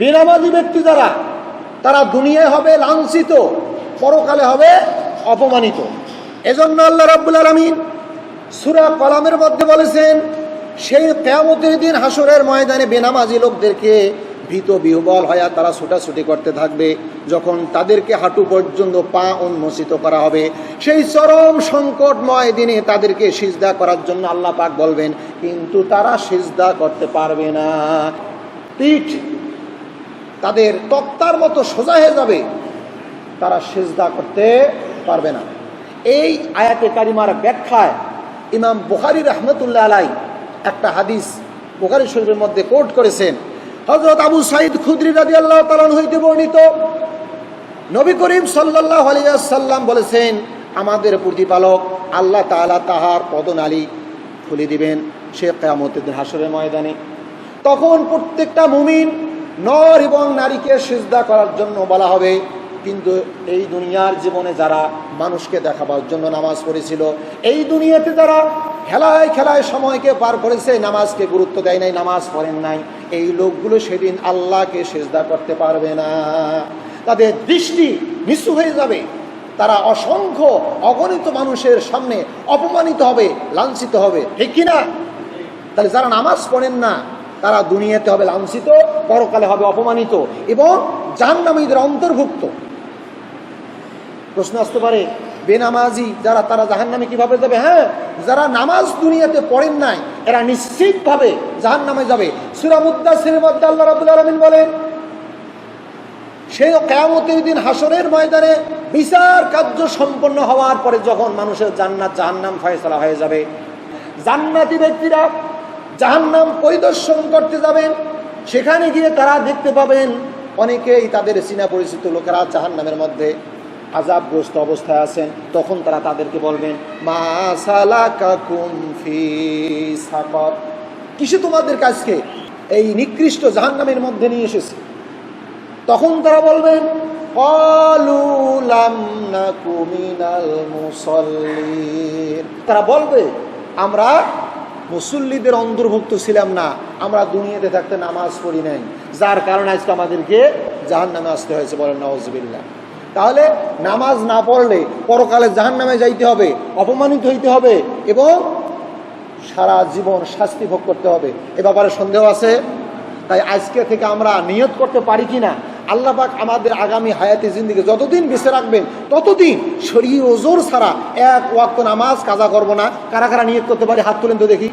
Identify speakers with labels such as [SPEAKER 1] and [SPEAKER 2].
[SPEAKER 1] বেনামাজি ব্যক্তি যারা, তারা দুনিয়ায় হবে লাঞ্ছিত, পরকালে হবে অপমানিত। এজন্য আল্লাহ রাব্বুল আলমিন সুরা কলামের মধ্যে বলেছেন, সেই কেয়ামতের দিন হাসরের ময়দানে বেনামাজি লোকদেরকে ভীত, বিহবল হয়ে তারা ছুটাছুটি করতে থাকবে, যখন তাদেরকে হাঁটু পর্যন্ত পা উন্মোচিত করা হবে। সেই চরম সংকটময় দিনে তাদেরকে সিজদা করার জন্য আল্লাহ পাক বলবেন, কিন্তু তারা সিজদা করতে পারবে না। পিঠ তাদের তক্তার মতো সোজা হয়ে যাবে, তারা সেজদা করতে পারবে না। এই আয়াতে কারিমার ব্যাখ্যায় ইমাম বুখারি রহমতুল্লাহ আলাই একটা হাদিস বুখারি শরীফের মধ্যে কোট করেছেন। হজরত আবু সাইদ খুদ্রি রাজি আল্লাহ তালন হইতে বর্ণিত। নবী করিম সাল্লাহ আলিয়াল্লাম বলেছেন, আমাদের প্রতিপালক আল্লাহ তাআলা তাহার পদনালী খুলে দিবেন, সে কেয়ামতের দিন হাসরের ময়দানে। তখন প্রত্যেকটা মুমিন নর এবং নারীকে সিজদা করার জন্য বলা হবে। কিন্তু এই দুনিয়ার জীবনে যারা মানুষকে দেখাবার জন্য নামাজ পড়েছিল, এই দুনিয়াতে যারা খেলায় খেলায় সময়কে পার করেছে, নামাজকে গুরুত্ব দেয় নাই, নামাজ পড়েন নাই। এই লোকগুলো সেদিন আল্লাহকে সেজদা করতে পারবে না। তাদের দৃষ্টি নিঃস্ব হয়ে যাবে। তারা অসংখ্য অগণিত মানুষের সামনে অপমানিত হবে, লাঞ্ছিত হবে। ঠিক কিনা? তাহলে যারা নামাজ পড়েন না তারা দুনিয়াতে হবে লাঞ্ছিত, পরকালে হবে অপমানিত এবং জাহান্নামীদের অন্তর্ভুক্ত। প্রশ্ন আসতে পারে, বেনামাজি যারা, তারা জাহান্নামে কীভাবে যাবে? হ্যাঁ যারা নামাজ দুনিয়াতে পড়েন নাই, এরা নিশ্চিতভাবে জাহান্নামে যাবে। সুরামুদ্দাসের মধ্যে আল্লাহ রাবুল আলমিন বলেন, সেই কেয়ামতের দিন হাসরের ময়দানে বিচার কার্য সম্পন্ন হওয়ার পরে যখন মানুষের জান্নাত জাহান্নাম ফয়সলা হয়ে যাবে। জান্নাতি ব্যক্তিরা জাহান্নাম পরিদর্শন করতে যাবেন। সেখানে গিয়ে তারা দেখতে পাবেন অনেকেই তাদের চীনা পরিচিত লোকেরা জাহান্নামের মধ্যে আজাবগ্রস্ত অবস্থায় আছেন। তখন তারা তাদেরকে বলবেন, মা সালাকাকুম ফি সাকর। কিসে তোমাদের কাজকে? এই নিকৃষ্ট জাহান্নামের মধ্যে নিয়ে এসেছে। তখন তারা বলবেন। তারা বলবে, আমরা মুসল্লিদের অন্তর্ভুক্ত ছিলাম না। আমরা দুনিয়াতে থাকতে নামাজ পড়ি নাই। যার কারণে আজকে আমাদেরকে জাহান নামে আসতে হয়েছে বলেন নওয়াজবিল্লা তাহলে নামাজ না পড়লে পরকালে জাহান নামে যাইতে হবে, অপমানিত হইতে হবে এবং সারা জীবন শাস্তি ভোগ করতে হবে। এ ব্যাপারে সন্দেহ আছে? তাই আজকে থেকে আমরা নিয়ত করতে পারি কি না আল্লাহ পাক আমাদের আগামী হায়াতি জিন্দিকে যতদিন বেঁচে রাখবেন, ততদিন শরীর ওজোর ছাড়া এক ওয়াক্ত নামাজ কাজা করব না। কারা কারা নিয়োগ করতে পারে? হাত তুলেন তো দেখি।